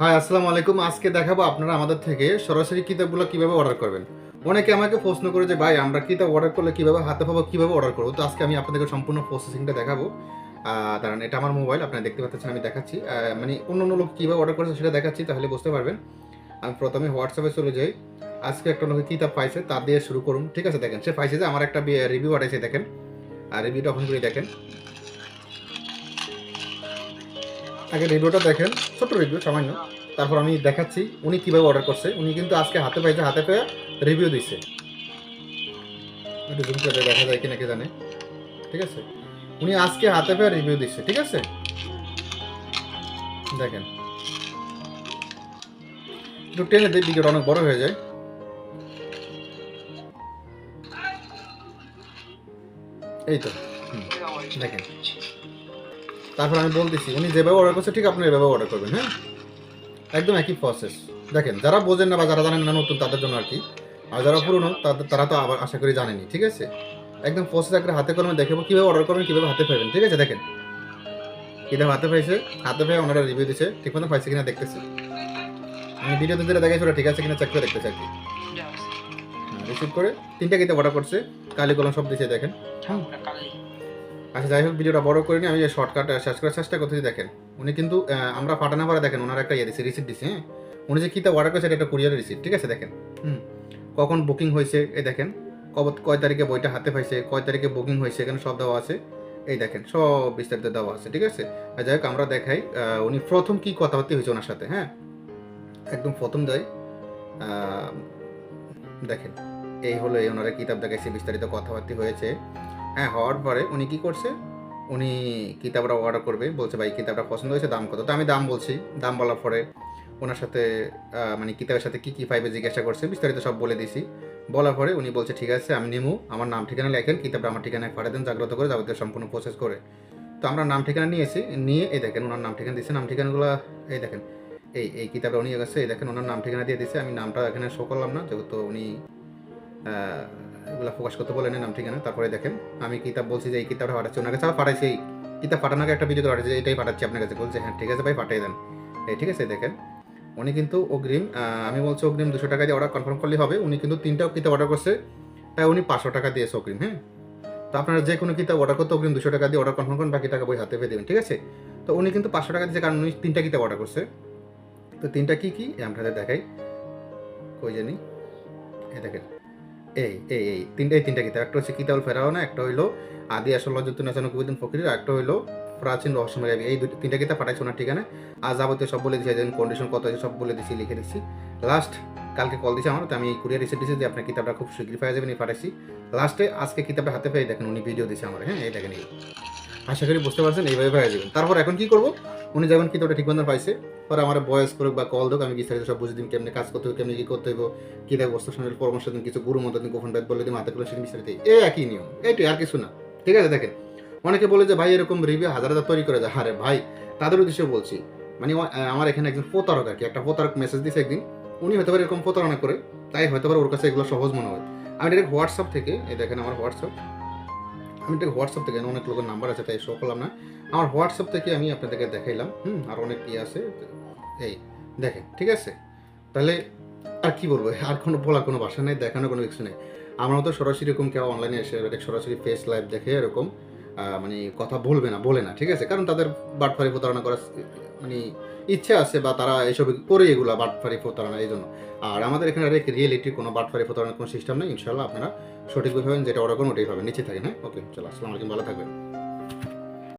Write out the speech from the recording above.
High, আসসালামু আলাইকুম। আজকে দেখাবো আপনারা আমাদের থেকে সরাসরি কিতাবগুলো কীভাবে অর্ডার করবেন। অনেকে আমাকে প্রশ্ন করে যে, ভাই, আমরা কিতাব অর্ডার করলে কীভাবে, হাতে পাবো, কীভাবে অর্ডার করব? তো আজকে আমি আপনাদেরকে সম্পূর্ণ প্রসেসিংটা দেখাবো। দাঁড়ান, এটা আমার মোবাইল আপনারা দেখতে পাচ্ছেন, আমি দেখাচ্ছি। মানে অন্য অন্য লোক কীভাবে অর্ডার করেছে সেটা দেখাচ্ছি, তাহলে বুঝতে পারবেন। আমি প্রথমে হোয়াটসঅ্যাপে চলে যাই। আজকে একটা লোকে কিতাব পাইছে তার দিয়ে শুরু করুন। ঠিক আছে, দেখেন, সে পাইছে যে, আমার একটা রিভিউ পাঠাইছে, দেখেন। আর রিভিউটা ওখান করে দেখেন। আগে রিভিউটা দেখেন, ছোট্ট রিভিউ সামান্য। তারপর আমি দেখাচ্ছি উনি কীভাবে অর্ডার করছে। উনি কিন্তু আজকে হাতে পাইছে, হাতে পেয়ে রিভিউ দিচ্ছে একটু দেখা যায় কিনা কে জানে। ঠিক আছে? উনি আজকে হাতে পেয়ে রিভিউ দিচ্ছে ঠিক আছে? দেখেন। একটু টেনে দিই অনেক বড় হয়ে যায়। এই তো দেখেন। তারপর আমি বলতেছি উনি যেভাবে অর্ডার করছে ঠিক আপনি এভাবে অর্ডার করবেন হ্যাঁ? একদম একই প্রসেস দেখেন যারা বোঝেন না বা যারা জানেন না নতুন তাদের জন্য আর কি। আর যারা পুরনো তাদের তারা তো আবার আশা করি জানেনি ঠিক আছে? একদম প্রসেস একটা হাতে কলমে দেখাবো কীভাবে অর্ডার করবেন কীভাবে হাতে পাবেন ঠিক আছে? দেখেন। কীভাবে হাতে পাইছে হাতে পেয়ে ওনারা রিভিউ দিচ্ছে ঠিক মতো পাইছে কিনা দেখতেছে। আমি ভিডিওতে যেটা দেখাইছি ওটা ঠিক আছে কিনা চেক করে দেখতেছে আর কি। রিসিভ করে তিনটা কিতাব অর্ডার করছে কালি কলম সব দিছে দেখেন। আচ্ছা যাই হোক, ভিডিওটা বড় করে করিনি আমি যে শর্টকাট শেষ করার চেষ্টা করতেছি, দেখেন। উনি কিন্তু আমরা পাঠানো পরে দেখেন, ওনার একটা ইয়ে দিচ্ছে রিসিপ্ট দিচ্ছে হ্যাঁ? উনি যে কিতাব অর্ডার করেছে একটা কুরিয়ারের রিসিপ্ট ঠিক আছে, দেখেন? হুম। কখন বুকিং হয়েছে, এই দেখেন। কব, কয় তারিখে বইটা হাতে পাইছে, কয় তারিখে বুকিং হয়েছে, এখানে সব দেওয়া আছে। এই দেখেন, সব বিস্তারিত দেওয়া আছে, ঠিক আছে? আর যাই হোক, আমরা দেখাই উনি প্রথম কি কথাবার্তা হয়েছে ওনার সাথে হ্যাঁ? একদম প্রথম দেয় দেখেন, এই হলো, এই ওনারা কিতাব দেখাইছে, বিস্তারিত কথাবার্তা হয়েছে। হ্যাঁ হওয়ার পরে উনি কি করছে? উনি কিতাবটা অর্ডার করবে, বলছে, ভাই, কিতাবটা পছন্দ হয়েছে, দাম কত? তো আমি দাম বলছি। দাম বলার পরে ওনার সাথে মানে কিতাবের সাথে কি কি পাইবে জিজ্ঞাসা করছে, বিস্তারিত সব বলে দিছি। বলার পরে উনি বলছে, ঠিক আছে, আমি নিমু, আমার নাম ঠিকানা লেখেন, কিতাবটা আমার ঠিকানায় পাঠিয়ে দেন, জাগ্রত করে যাবতীয় সম্পূর্ণ প্রসেস করে। তো আমরা নাম ঠিকানা নিয়েছি, নিয়ে এই দেখেন, ওনার নাম ঠিকানা দিয়েছে, নাম ঠিকানাগুলো, এই দেখেন, এই এই কিতাবটা উনি গেছে এই দেখেন, ওনার নাম ঠিকানা দিয়ে দিয়েছে, আমি নামটা এখানে শো করলাম না, যেহেতু উনি এগুলো প্রকাশ করতে বলেন নাম ঠিকানা, তারপরে দেখেন, আমি কিতাব বলছি যে এই কিতাবটা পাঠাচ্ছি ওনার কাছে পাঠাইছি এই কিতাব আগে একটা ভিডিও পাঠাচ্ছি এটাই পাঠাচ্ছি আপনার কাছে। বলছে হ্যাঁ ঠিক আছে ভাই, পাঠিয়ে দেন। এই ঠিক আছে, দেখেন, উনি কিন্তু অগ্রিম আমি বলছি অগ্রিম দুশো টাকা দিয়ে অর্ডার কনফার্ম করলে হবে, উনি কিন্তু তিনটাও কিতাব অর্ডার করছে, তাই উনি পাঁচশো টাকা দিয়েছে অগ্রিম হ্যাঁ? তো আপনারা যে কোনো কিতাব অর্ডার করতে অগ্রিম দুশো টাকা দিয়ে অর্ডার কনফার্ম করেন, বাকি টাকা বই হাতে পেয়ে দেবেন, ঠিক আছে? তো উনি কিন্তু পাঁচশো টাকা দিয়েছে, কারণ উনি তিনটা কিতাব অর্ডার করছে। তো তিনটা কি কি? আপনাদের দেখাই। কই জানি? এই দেখেন এই এই এই, তিনটা এই তিনটা কিতাব একটা হচ্ছে কিতাবুল ফেরাওনা, একটা হইল আদি আসল লজ্জত নাচানো কবিদিন ফকির, একটা হইল প্রাচীন রহস্যময় রাবি এই দুটো, তিনটা কিতাব পাঠাইছো না ঠিকানা। আর যাবতীয় সব বলে দিয়েছি কন্ডিশন কত আছে সব বলে দিয়েছি লিখে দিচ্ছি লাস্ট কালকে কল দিয়েছি আমার, তো আমি কুরিয়ার রিসিপ্ট দিয়েছি যে আপনার কিতাবটা খুব শীঘ্রই পাওয়া যাবেন এই পাঠাইছি। লাস্টে আজকে কিতাবটা হাতে পেয়ে দেখেন, উনি ভিডিও দিয়েছে আমার। হ্যাঁ এই দেখেন এই। আশা করি বুঝতে পারছেন, এইভাবে পাওয়া যাবেন। তারপর এখন কি করব? উনি যেমন কিতাবটা ঠিক মতন পাইছে, পরে আমার বয়স করুক বা কল দোক আমি বিস্তারিত সব বুঝে দিন কেমনি কাজ করতে হবে কেমনি কি করতে হবে কিতাব বস্তু সামনে পরামর্শ দিন, কিছু গুরু মতো দিন, গোপন বেদ বলে দিন হাতে করে সেদিন বিস্তারিত এই একই নিয়ম এইটাই আর কিছু না। ঠিক আছে, দেখেন, অনেকে বলে যে, ভাই, এরকম রিভিউ হাজার হাজার তৈরি করে যায়। আরে ভাই, তাদের উদ্দেশ্যে বলছি। মানে আমার এখানে একজন প্রতারক আর কি, একটা প্রতারক মেসেজ দিয়েছে একদিন। উনি হয়তো পারে এরকম প্রতারণা করে, তাই হয়তো পারে ওর কাছে এগুলো সহজ মনে হয়। আমি ডাইরেক্ট হোয়াটসঅ্যাপ থেকে, এই দেখেন আমার হোয়াটসঅ্যাপ আমি তো হোয়াটসঅ্যাপ থেকে অনেক লোকের নাম্বার আছে, তাই শো করলাম না আমার হোয়াটসঅ্যাপ থেকে আমি আপনাদেরকে দেখাইলাম, হুম, আর অনেক ইয়ে আছে, এই দেখেন, ঠিক আছে? তাহলে আর কি বলব, আর কোনো বলার কোনো ভাষা নেই, দেখানোর কোনো কিছু নেই। আমার মতো সরাসরি এরকম কেউ অনলাইনে এসে, সরাসরি ফেস লাইভ দেখে এরকম মানে কথা বলবে না, বলে না, ঠিক আছে? কারণ তাদের বাটফারি প্রতারণা করার মানে ইচ্ছে আছে বা তারা এসব করে এগুলো বাটফারি প্রতারণা এই জন্য আর আমাদের এখানে আরেক রিয়েলিটি কোনো বাটফারি প্রতারণার কোনো সিস্টেম নেই ইনশাল্লাহ আপনারা সঠিকভাবে যেটা অর্ডার ওটাই পাবেন নিচে থাকেন হ্যাঁ? ওকে চলো, আসসালামু আলাইকুম, ভালো থাকবেন।